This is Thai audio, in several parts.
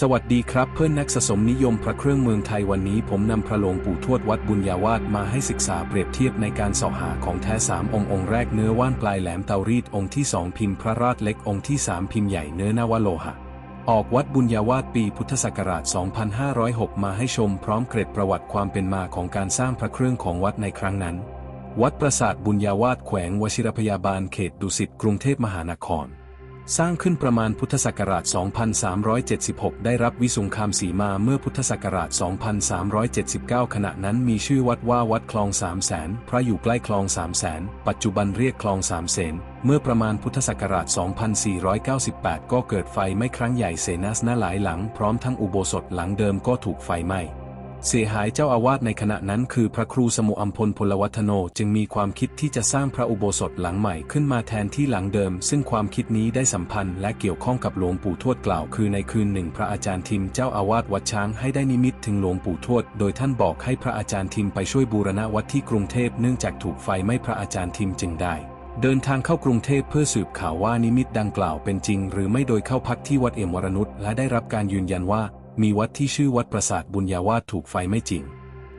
สวัสดีครับเพื่อนนักสะสมนิยมพระเครื่องเมืองไทยวันนี้ผมนำพระหลวงปู่ทวดวัดบุญญาวาสมาให้ศึกษาเปรียบเทียบในการเสาะหาของแท้สามองค์องค์แรกเนื้อว่านปลายแหลมเตารีดองค์ที่สองพิมพ์พระราชเล็กองค์ที่สามพิมพ์ใหญ่เนื้อนาวโลหะ ออกวัดบุญญาวาสปีพุทธศักราช 2506 มาให้ชมพร้อมเกร็ดประวัติความเป็นมาของการสร้างพระเครื่องของวัดในครั้งนั้น วัดปราสาทบุญญาวาสแขวงวชิรพยาบาลเขตดุสิตกรุงเทพมหานคร สร้างขึ้นประมาณพุทธศักราช 2376 ได้รับวิสุงคามสีมาเมื่อพุทธศักราช 2379 ขณะนั้นมีชื่อวัดว่าวัดคลองสามแสนพระอยู่ใกล้คลองสามแสน ปัจจุบันเรียกคลองสามเสน เมื่อประมาณพุทธศักราช 2498 ก็เกิดไฟไหม้ครั้งใหญ่เสนาสนะหลายหลัง พร้อมทั้งอุโบสถหลังเดิมก็ถูกไฟไหม้ เสียหายเจ้าอาวาสในขณะนั้นคือพระครูสมุอัมพลพลวัฒโนจึงมีความคิดที่จะสร้างพระอุโบสถหลังใหม่ขึ้นมาแทนที่หลังเดิม ซึ่งความคิดนี้ได้สัมพันธ์และเกี่ยวข้องกับหลวงปู่ทวดกล่าว คือในคืนหนึ่งพระอาจารย์ทิมเจ้าอาวาสวัดช้างให้ได้นิมิตถึงหลวงปู่ทวด โดยท่านบอกให้พระอาจารย์ทิมไปช่วยบูรณะวัดที่กรุงเทพเนื่องจากถูกไฟไหม้พระอาจารย์ทิมจึงได้เดินทางเข้ากรุงเทพเพื่อสืบข่าวว่านิมิตดังกล่าวเป็นจริง หรือไม่โดยเข้าพักที่วัดเอี่ยมวรนุชและได้รับการยืนยันว่า มีวัดที่ชื่อวัดปราสาทบุญญาวาสถูกไฟไม้จริง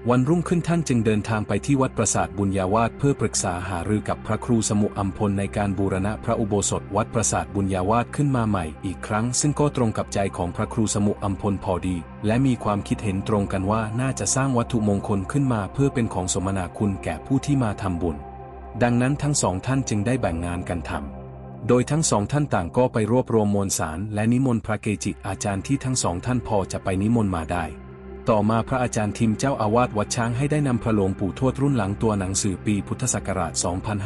วันรุ่งขึ้นท่านจึงเดินทางไปที่วัดปราสาทบุญญาวาสเพื่อปรึกษาหารือกับพระครูสมุอัมพลในการบูรณะพระอุโบสถวัดปราสาทบุญญาวาสขึ้นมาใหม่อีกครั้ง ซึ่งก็ตรงกับใจของพระครูสมุอัมพลพอดี และมีความคิดเห็นตรงกันว่าน่าจะสร้างวัตถุมงคลขึ้นมาเพื่อเป็นของสมนาคุณแก่ผู้ที่มาทำบุญ ดังนั้นทั้งสองท่านจึงได้แบ่งงานกันทำ โดยทั้งสองท่านต่างก็ไปรวบรวมมวลสารและนิมนต์พระเกจิอาจารย์ที่ทั้งสองท่านพอจะไปนิมนต์มาได้ ต่อมาพระอาจารย์ทิมเจ้าอาวาสวัดช้างให้ได้นำพระหลวงปู่ทวดรุ่นหลังตัวหนังสือปีพุทธศักราช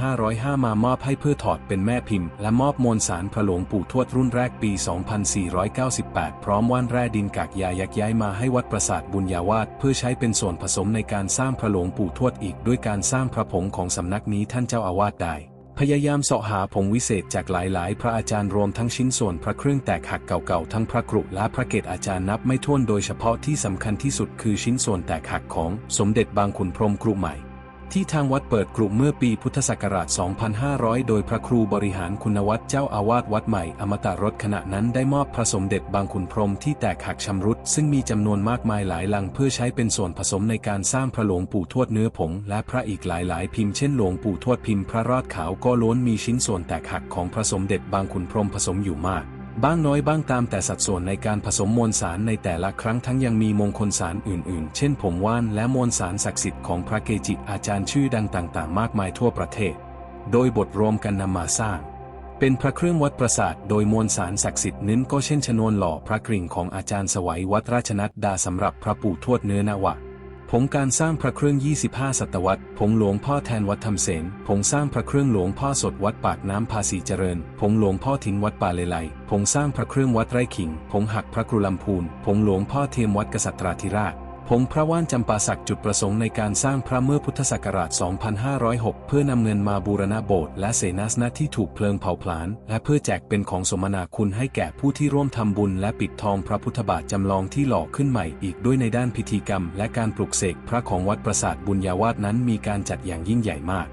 2505 มามอบให้เพื่อถอดเป็นแม่พิมพ์ และมอบมวลสารพระหลวงปู่ทวดรุ่นแรกปี 2498 พร้อมว่านแร่ดินกากยายักย้ายมาให้วัดปราสาทบุญญาวาสเพื่อใช้เป็นส่วนผสมในการสร้างพระหลวงปู่ทวดอีก ด้วยการสร้างพระผงของสำนักนี้ท่านเจ้าอาวาสได้ พยายามเสาะหาผงวิเศษจากหลายๆ พระอาจารย์รวมทั้งชิ้นส่วนพระเครื่องแตกหักเก่าๆ ทั้งพระกรุและพระเกศอาจารย์นับไม่ถ้วนโดยเฉพาะที่สำคัญที่สุดคือชิ้นส่วนแตกหักของสมเด็จบางขุนพรหมกรุใหม่ ที่ทางวัดเปิดกรุเมื่อปีพุทธศักราช 2500 โดยพระครูบริหารคุณวัฒน์เจ้าอาวาสวัดใหม่อมตะรถขณะนั้นได้มอบพระสมเด็จบางขุนพรมที่แตกหักชำรุด ซึ่งมีจำนวนมากมายหลายลังเพื่อใช้เป็นส่วนผสมในการสร้างพระหลวงปู่ทวดเนื้อผง และพระอีกหลายๆ พิมพ์เช่นหลวงปู่ทวดพิมพ์พระรอดขาวก็ล้วนมีชิ้นส่วนแตกหักของพระสมเด็จบางขุนพรมผสมอยู่มาก บ้างน้อยบ้างตามแต่สัดส่วนในการผสมมวลสารในแต่ละครั้งทั้งยังมีมงคลสารอื่นๆ เช่นผงว่านและมวลสารศักดิ์สิทธิ์ของพระเกจิอาจารย์ชื่อดังต่างๆ มากมายทั่วประเทศ โดยบทรวมกันนำมาสร้าง เป็นพระเครื่องวัดประสาทโดยมวลสารศักดิ์สิทธิ์นั้นก็เช่นชนวนหล่อพระกริ่งของอาจารย์สวัยวัดราชนัดดาสำหรับพระปู่ทวดเนื้อนาวะ ผงการสร้างพระเครื่อง 25 ศตวรรษผงหลวงพ่อแทนวัดธรรมเสนผงสร้างพระเครื่องหลวงพ่อสดวัดปากน้ำภาษีเจริญผงหลวงพ่อทิ้งวัดป่าเลไลผงสร้างพระเครื่องวัดไร่ขิงผงหักพระกรุลำพูนผงหลวงพ่อเทียมวัดกษัตราธิราช ผงพระว่านจำปาสักจุดประสงค์ในการสร้างพระเมื่อพุทธศักราช 2506 เพื่อนำเงินมาบูรณะโบสถ์และเสนาสนะที่ถูกเพลิงเผาผลาญและเพื่อแจกเป็นของสมนาคุณให้แก่ผู้ที่ร่วมทำบุญและปิดทองพระพุทธบาทจำลองที่หล่อขึ้นใหม่อีกด้วยในด้านพิธีกรรม และการปลุกเสกพระของวัดประสาทบุญญาวาสนั้นมีการจัดอย่างยิ่งใหญ่มาก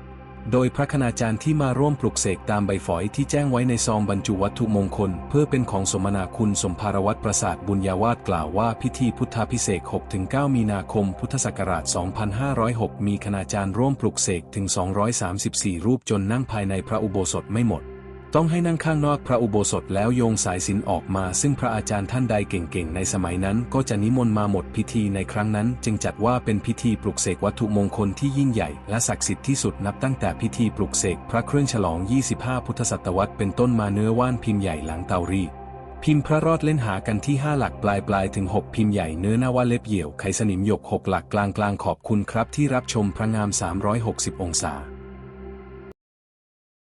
โดยพระคณาจารย์ที่มาร่วมปลุกเสกตามใบฝอยที่แจ้งไว้ในซองบรรจุวัตถุมงคล เพื่อเป็นของสมนาคุณสมภารวัตรประสาทบุญญาวาสกล่าวว่าพิธีพุทธาพิเศษ6-9 มีนาคม พุทธศักราช 2506 มีคณาจารย์ร่วมปลุกเสกถึง 234 รูปจนนั่งภายในพระอุโบสถไม่หมด ต้องให้นั่งข้างนอกพระอุโบสถแล้วโยงสายสินออกมา ซึ่งพระอาจารย์ท่านใดเก่งๆ ในสมัยนั้น ก็จะนิมนต์มาหมดพิธีในครั้งนั้น จึงจัดว่าเป็นพิธีปลุกเสกวัตถุมงคลที่ยิ่งใหญ่และศักดิ์สิทธิ์ที่สุดนับตั้งแต่พิธีปลุกเสกพระเครื่องฉลอง 25 พุทธศตวรรษเป็นต้นมาเนื้อว่านพิมพ์ใหญ่หลังเตารีพิมพ์พระรอดเล่นหากันที่ 5 หลักปลายปลายถึง 6 พิมพ์ใหญ่เนื้อหน้าว่าเล็บเหี่ยวไขสนิมหยก 6 หลักกลางกลางขอบคุณครับที่รับชมพระงาม 360 องศา